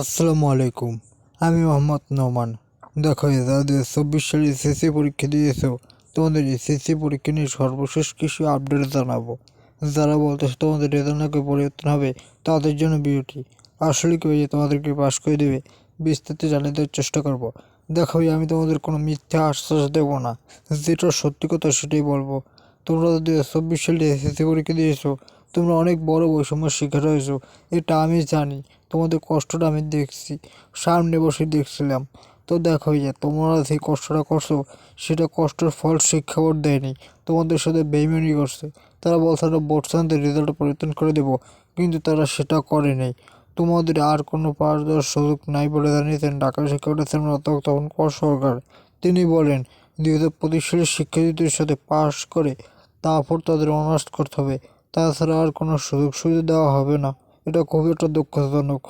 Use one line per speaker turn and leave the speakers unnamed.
আসসালামু আলাইকুম। আমি মোহাম্মদ নোমান। দেখো যাদের চব্বিশ সালে এসএসসি পরীক্ষা দিয়েছ। তোমাদের এসএসসি পরীক্ষা নিয়ে সর্বশেষ কিছু আপডেট জানাব। যারা বলতেছে তোমাদের রেজাল্ট নাকি পরিবর্তন হবে, তাদের জন্য বিউটি আসলে কি হয়েছে, তোমাদেরকে পাস করে দেবে, বিস্তারিত জানিয়ে দেওয়ার চেষ্টা করব। দেখো আমি তোমাদের কোনো মিথ্যা আশ্বাস দেবো না। যেটা সত্যি কথা সেটাই বলব। তোমরা যদি চব্বিশ সালে এসএসসি পরীক্ষা দিয়েছ, তোমরা অনেক বড় বৈষম্যের শিকার হয়েছো। এটা আমি জানি। তোমাদের কষ্টটা আমি দেখছি, সামনে বসে দেখছিলাম। তো দেখো যে, তোমরা যে কষ্টটা করছ, সেটা কষ্টের ফল শিক্ষা দেয়নি, তোমাদের সাথে বেইমানি করছে। তারা বলছে না বোর্ড সামনের রেজাল্ট পরিবর্তন করে দেবো। কিন্তু তারা সেটা করে করেনি তোমাদের আর কোনো পাস দেওয়ার সুযোগ নাই বলে জানিয়েছেন ঢাকা শিক্ষা চেয়ারম্যান তখন কর সরকার। তিনি বলেন, দুই হাজার পঁচিশ সালের শিক্ষার্থীদের সাথে পাশ করে তারপর তাদের অনার্স করতে হবে। তাছাড়া আর কোনো সুযোগ সুবিধা দেওয়া হবে না। এটা খুবই একটা দুঃখজনক।